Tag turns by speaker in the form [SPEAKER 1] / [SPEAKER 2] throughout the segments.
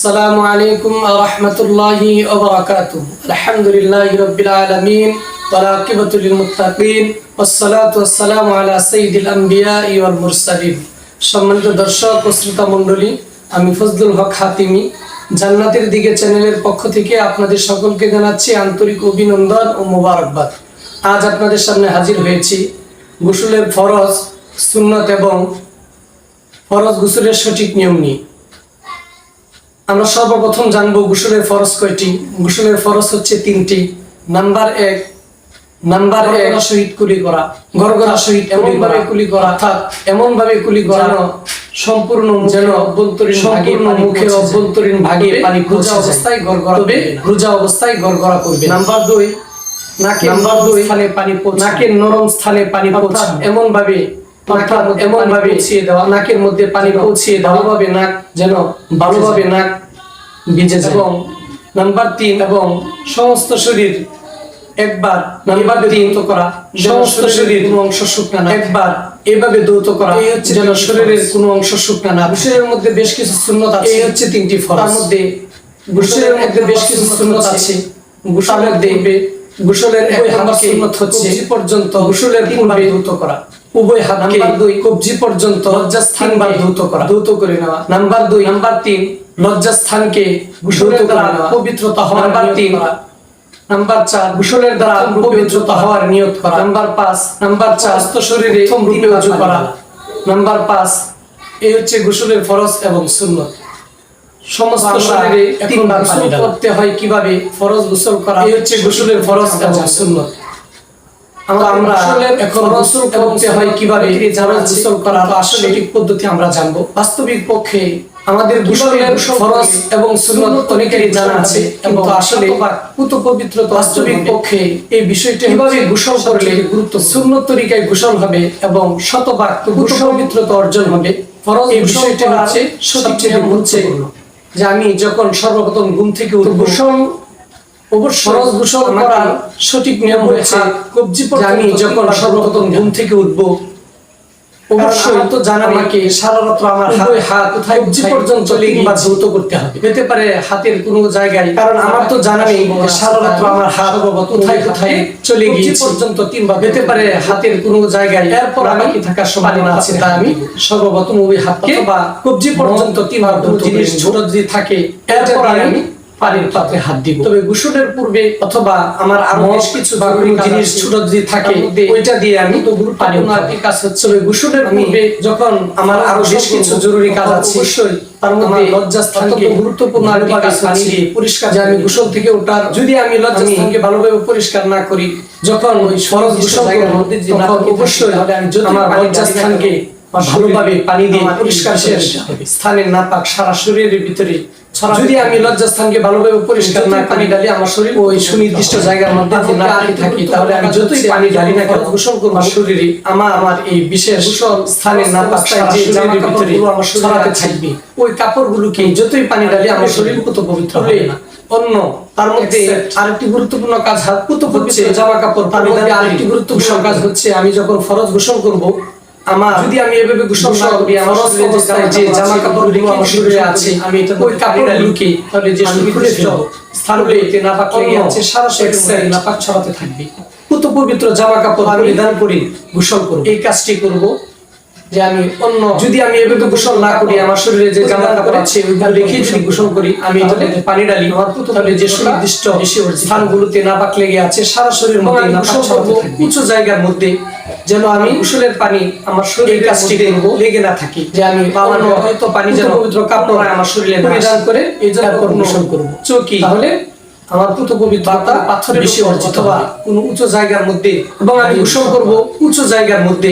[SPEAKER 1] السلام عليكم ورحمة الله وبركاته الحمد لله رب العالمين والعاقبة للمتقين والصلاة والسلام على سيد الأنبياء والمرسلين সম্মানিত দর্শক ও শ্রোতা মণ্ডলী আমি ফজলুল হক হাতিমি জান্নাতের দিকে চ্যানেলের পক্ষ থেকে আপনাদের সকলকে জানাচ্ছি আন্তরিক অভিনন্দন ও মোবারকবাদ আজ আপনাদের সামনে হাজির হয়েছি গোসলের ফরজ সুন্নত এবং ফরজ গোসলের সঠিক নিয়ম নিয়ে আমরা সর্বপ্রথম জানব গোসলের ফরজ কয়টি? গোসলের ফরজ হচ্ছে তিনটি। নাম্বার এক নাম্বার এক শহীদ কুলি করা। গড়গড়া শহীদ এমন ভাবে কুলি করা। অর্থাৎ এমন ভাবে কুলি করা সম্পূর্ণ যেন অভ্যন্তরীণ সম্পূর্ণ মুখের অভ্যন্তরীণ ভাগে পানি রোজা অবস্থায় গড়গড়া তবে রোজা অবস্থায় গড়গড়া করবে নাম্বার দুই নাকে নাম্বার দুই স্থানে পানি নাকের নরম স্থানে পানি পৌঁছা এমন ভাবে অর্থাৎ এমন ভাবে দেওয়া। নাকের মধ্যে পানি পৌঁছিয়ে ভালোভাবে নাক যেন ভালোভাবে নাক ভিজে এবং নাম্বার তিন এবং সমস্ত শরীর একবার নাম্বার তিন করা সমস্ত শরীর কোনো অংশ শুকনা না। একবার এভাবে দৌত করা এই হচ্ছে যেন শরীরের কোনো অংশ শুকনা না। গোসলের মধ্যে বেশ কিছু শূন্যতা আছে। এই হচ্ছে তিনটি ফরজ। তার মধ্যে গোসলের মধ্যে বেশ কিছু শূন্যতা আছে। গোসলের দেখবে গোসলের এক নাম্বার সুন্নত হচ্ছে। পর্যন্ত গোসলের পূর্বে ধৌত করা। উভয় হাতকে দুই কবজি পর্যন্ত লজ্জাস্থান বার ধৌত করা। ধৌত করে নেওয়া। নাম্বার দুই নাম্বার তিন লজ্জাস্থানকে গোসলের দ্বারা পবিত্রতা হওয়া নাম্বার নাম্বার চার গোসলের দ্বারা পবিত্রতা হওয়ার নিয়ত করা। নাম্বার পাঁচ নাম্বার চার শরীরে রূপে অজু করা। নাম্বার পাঁচ এই হচ্ছে গোসলের ফরজ এবং সুন্নত। সমস্ত শরীরে তিনবার গোসল করতে হয় কীভাবে? ফরজ গোসল করা এই হচ্ছে গোসলের ফরজ এবং সুন্নত। আমরা আমরা এখন গোসল করতে হয় কীভাবে? গোসল করা আসলে সঠিক পদ্ধতি আমরা জানব। বাস্তবিক পক্ষে আমাদের গোসলের ফরজ এবং সুন্নত অনেকেরই জানা আছে কিন্তু আসলে পুত পবিত্র বাস্তবিক পক্ষে এই বিষয়টি কীভাবে গোসল করলে গুরুত্ব সুন্নত তরিকায় গোসল হবে এবং শতভাগ পুত পবিত্রতা অর্জন হবে? ফরজ এই বিষয়টি হচ্ছে সবচেয়ে গুরুত্বপূর্ণ। যে আমি যখন সর্বপ্রথম ঘুম থেকে উঠব গোসল অবশ্যই ফরজ গোসল করার সঠিক নিয়ম হয়েছে কবজি আমি যখন সর্বপ্রথম ঘুম থেকে উঠব অবশ্যই। তো জানা আমাকে সারা রাত্র আমার হাতে হাত কোথায় কবজি পর্যন্ত তিনবার ধৌত করতে হবে। হতে পারে হাতের কোনো জায়গায় কারণ আমার তো জানা নেই সারা রাত্র আমার হাত কোথায় কোথায় চলে গিয়েছে। পর্যন্ত তিনবার হতে পারে হাতের কোনো জায়গায় এরপর আমাকে থাকার সম্ভাবনা আছে। তা আমি সর্বপ্রথম ওই হাতকে বা কবজি পর্যন্ত তিনবার ধৌত জিনিস ছোট যদি থাকে এরপর আমি পানির পাত্রে হাত দিব। তবে গোসলের পূর্বে অথবা আমার আরও বেশ কিছু কোনো জিনিস ছোট যদি থাকে ওইটা দিয়ে আমি তো পানি কাজ হচ্ছে গোসলের পূর্বে যখন আমার আরও বেশ কিছু জরুরি কাজ আছে অবশ্যই তার মধ্যে লজ্জাস্থানকে গুরুত্বপূর্ণ পরিষ্কার যে আমি গোসল থেকে ওঠার যদি আমি লজ্জাস্থানকে ভালোভাবে পরিষ্কার না করি যখন ওই ফরজ গোসল অবশ্যই আমার লজ্জাস্থানকে ভালোভাবে পানি দিয়ে পরিষ্কার শেষ স্থানের নাপাক সারা শরীরের ভিতরে যদি আমি লজ্জাস্থানকে ভালোভাবে পরিষ্কার না পানি ঢালি আমার শরীর ওই সুনির্দিষ্ট জায়গার মধ্যে না থাকি তাহলে আমি যতই পানি ঢালি না কেন গোসল করব। আমার শরীরে আমার আমার এই বিশেষ গোসল স্থানের নাপাক যে জামা কাপড় আমার শরীরে থাকবে ওই কাপড়গুলোকে যতই পানি ঢালি আমার শরীর কত পবিত্র হবে না। অন্য তার মধ্যে আরেকটি গুরুত্বপূর্ণ কাজ হাত পুত হচ্ছে জামা কাপড় তার মধ্যে আরেকটি গুরুত্বপূর্ণ কাজ হচ্ছে আমি যখন ফরজ গোসল করব আমার যদি আমি এভাবে গোসল না করি আমার যে জামা কাপড়গুলো আমার শরীরে আছে আমি এটা ওই কাপড়টা লুকে তাহলে যে শরীর খুলে ফেলব স্থানগুলিতে নাপাক লেগে আছে সারা শরীরে নাপাক ছড়াতে থাকবে। পুত পবিত্র জামা কাপড় পরিধান করে গোসল করব। এই কাজটি করব যে আমি অন্য যদি আমি এভাবে গোসল না করি আমার শরীরে যে জামা কাপড় আছে ওইগুলো রেখে যদি গোসল করি আমি এটাতে পানি ডালি তাহলে যে সুনির্দিষ্ট স্থানগুলোতে নাপাক লেগে আছে সারা শরীরের মধ্যে নাপাক ছড়াতে থাকবে। উঁচু জায়গার মধ্যে। যেন আমি গোসলের পানি আমার শরীরের কাজটি করব। লেগে না থাকি যে আমি পাওয়ানো হয়তো পানি যেন পবিত্র কাপড় আমার শরীরে পরিধান করে এই জন্য গোসল করব। চৌকি তাহলে আমার পুত পবিত্রতা পাথরের বেশি অর্জিত বা কোন উঁচু জায়গার মধ্যে এবং আমি গোসল করব উঁচু জায়গার মধ্যে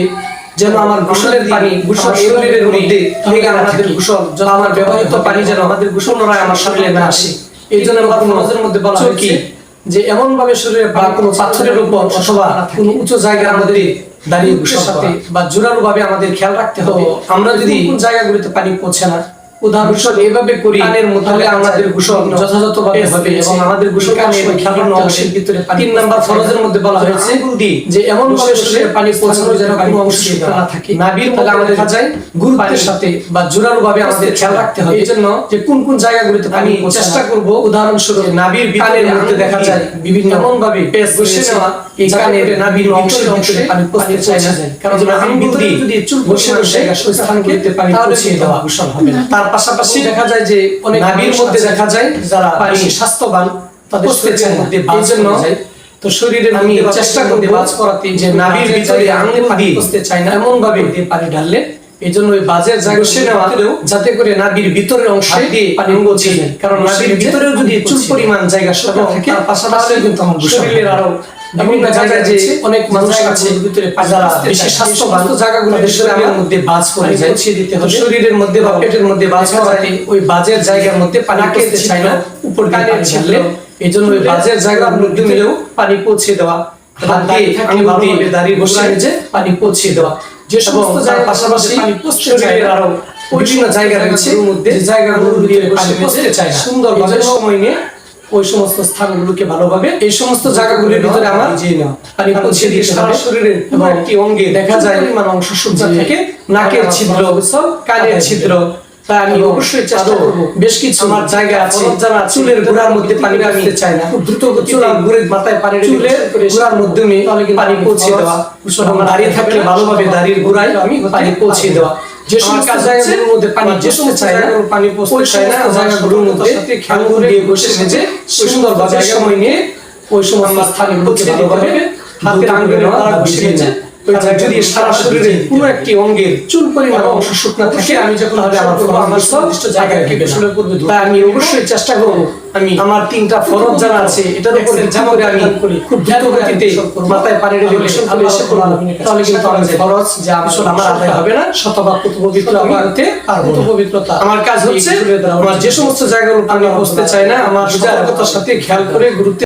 [SPEAKER 1] যেন আমার গোসলের পানি গোসল শরীরের মধ্যে থাকে গোসল যেন আমার ব্যবহৃত পানি যেন আমাদের গোসল নড়ায় আমার শরীরে না আসে। এই জন্য আমার নজরের মধ্যে বলা হয়েছে যে এমন ভাবে শরীরে বা কোনো পাথরের উপর অথবা কোনো উঁচু জায়গার মধ্যে দাঁড়িয়ে সাথে বা জোরালো ভাবে আমাদের খেয়াল রাখতে হবে। আমরা যদি কোন জায়গাগুলিতে পানি পৌঁছে না? উদাহরণস্বরূপ এভাবে করি।
[SPEAKER 2] কানের
[SPEAKER 1] আমাদের গোসল যথাযথভাবে হবে। এবং আমাদের গোসল
[SPEAKER 2] কানের।
[SPEAKER 1] অংশের ভিতরে
[SPEAKER 2] তিন নাম্বার ফরজের মধ্যে বলা হয়েছে যে এমন ভাবে শরীরে পানি পৌঁছানো যেন কোনো অংশ না থাকে।
[SPEAKER 1] নাভির
[SPEAKER 2] তাহলে
[SPEAKER 1] মধ্যে
[SPEAKER 2] আমাদের
[SPEAKER 1] যায়
[SPEAKER 2] গুরুত্বের সাথে। বা জোরালো ভাবে আমাদের খেয়াল রাখতে হবে।
[SPEAKER 1] এই জন্য
[SPEAKER 2] যে কোন কোন জায়গাগুলিতে পানি
[SPEAKER 1] আমি চেষ্টা করব উদাহরণস্বরূপ
[SPEAKER 2] যে নাভির
[SPEAKER 1] কানের মধ্যে দেখা যায়। বিভিন্ন
[SPEAKER 2] এমন ভাবে
[SPEAKER 1] পেজ
[SPEAKER 2] বসে নেওয়া
[SPEAKER 1] এই কানের
[SPEAKER 2] নাভির অংশের
[SPEAKER 1] অংশে পানি কারণ
[SPEAKER 2] যদি চুল
[SPEAKER 1] বসে
[SPEAKER 2] বসে স্থানগুলিতে পানি পৌঁছে দেওয়া। গোসল হবে না পাশাপাশি দেখা যায় যে অনেক
[SPEAKER 1] নাভির মধ্যে দেখা
[SPEAKER 2] যায় যারা স্বাস্থ্যবান তাদের শরীরের মধ্যে বাজ
[SPEAKER 1] জন্য
[SPEAKER 2] তো শরীরের
[SPEAKER 1] আমি চেষ্টা
[SPEAKER 2] বাজ পড়াতে
[SPEAKER 1] যে নাভির ভিতরে দিয়ে
[SPEAKER 2] চায় না এমন ভাবে পানি ঢাললে। এই জন্য ওই বাজের জায়গা
[SPEAKER 1] নেওয়া
[SPEAKER 2] যাতে করে নাভির ভিতরের অংশে
[SPEAKER 1] দিয়ে
[SPEAKER 2] পানি পৌঁছে যায়। কারণ নাভির ভিতরেও যদি পরিমাণ জায়গা
[SPEAKER 1] এবং
[SPEAKER 2] থাকে
[SPEAKER 1] পাশাপাশি
[SPEAKER 2] কিন্তু আমার শরীরের আরও
[SPEAKER 1] বিভিন্ন
[SPEAKER 2] বিভিন্ন জায়গায় যে অনেক মানুষ আছে
[SPEAKER 1] পানি
[SPEAKER 2] যারা বেশি স্বাস্থ্যবান
[SPEAKER 1] জায়গাগুলো
[SPEAKER 2] শরীরের মধ্যে বাজ পড়ে যায়।
[SPEAKER 1] পৌঁছে দিতে হবে।
[SPEAKER 2] শরীরের মধ্যে বা পেটের মধ্যে বাজ
[SPEAKER 1] দেখা
[SPEAKER 2] ওই বাজের জায়গার মধ্যে পানি
[SPEAKER 1] নাকের
[SPEAKER 2] চায় না উপর দিয়ে
[SPEAKER 1] কানের
[SPEAKER 2] পানি
[SPEAKER 1] ছিদ্র,
[SPEAKER 2] ঢাললে এই জন্য ওই বাজের জায়গার মিলেও পানি পৌঁছে দেওয়া দাঁড়িয়ে বসে যে পানি পৌঁছে দেওয়া। যে সমস্ত জায়গার
[SPEAKER 1] পাশাপাশি
[SPEAKER 2] পানি
[SPEAKER 1] শরীরের আরও
[SPEAKER 2] বিভিন্ন জায়গা রয়েছে
[SPEAKER 1] মধ্যে
[SPEAKER 2] পানি চায়
[SPEAKER 1] সুন্দরভাবে
[SPEAKER 2] সময় নিয়ে ওই সমস্ত স্থানগুলোকে ভালোভাবে এই সমস্ত জায়গাগুলির ভিতরে আমার
[SPEAKER 1] জি না।
[SPEAKER 2] পৌঁছে দিয়ে সারা শরীরের একটি অঙ্গে দেখা যায় পরিমাণ অংশ শুকনো
[SPEAKER 1] জি।
[SPEAKER 2] থাকে নাকের ছিদ্র কানের ছিদ্র। তাই আমি অবশ্যই চেষ্টা বেশ কিছু
[SPEAKER 1] আমার জায়গা আছে,
[SPEAKER 2] আছে,
[SPEAKER 1] চুলের গোড়ার মধ্যে পানি
[SPEAKER 2] আমি
[SPEAKER 1] চায় না।
[SPEAKER 2] খুব দ্রুত
[SPEAKER 1] চুলার
[SPEAKER 2] মাথায় পানি ঢেলে
[SPEAKER 1] চুলের
[SPEAKER 2] করে
[SPEAKER 1] গোড়ার মাধ্যমে পানি পৌঁছে দেওয়া,
[SPEAKER 2] দাঁড়িয়ে থাকলে ভালোভাবে দাঁড়িয়ে গোড়ায়
[SPEAKER 1] আমি
[SPEAKER 2] পানি পৌঁছে দেওয়া। যে সমস্ত জায়গাগুলোর মধ্যে পানি
[SPEAKER 1] আমার
[SPEAKER 2] পৌঁছতে
[SPEAKER 1] যেসমস্ত
[SPEAKER 2] চায় না
[SPEAKER 1] জায়গাগুলো পানি পৌঁছতে চায় না,
[SPEAKER 2] সমস্ত জায়গাগুলোর মধ্যে
[SPEAKER 1] খেয়াল করে
[SPEAKER 2] দিয়ে
[SPEAKER 1] বসে মেজে
[SPEAKER 2] সুন্দরভাবে সময় নিয়ে ওই সমস্ত স্থানগুলোকে
[SPEAKER 1] পৌঁছে
[SPEAKER 2] ভালোভাবে হাতের বসে
[SPEAKER 1] বুঝিয়ে
[SPEAKER 2] যদি সারা শরীরে কোনো একটি অঙ্গের চুল পরিমাণ অংশ শুকনো থাকে আমি যখন হবে আমার
[SPEAKER 1] আমার নির্দিষ্ট জায়গায়
[SPEAKER 2] ধোয়া। তাই আমি অবশ্যই চেষ্টা করব আমি আমার তিনটা ফরজ জানা আছে এটা দেখে যেমন করে আমি খুব দ্রুত গতিতে মাথায় পানি ঢেলে গোসল করে এসে করব। তাহলে কিন্তু আমার ফরজ যে আমার আমার আদায় হবে না শতভাগ পবিত্র আমি হতে পারব
[SPEAKER 1] পবিত্রতা।
[SPEAKER 2] আমার কাজ হচ্ছে আমার যে সমস্ত জায়গাগুলো
[SPEAKER 1] আমি
[SPEAKER 2] বসতে চায় না আমার সতর্কতার সাথে খেয়াল করে গুরুত্ব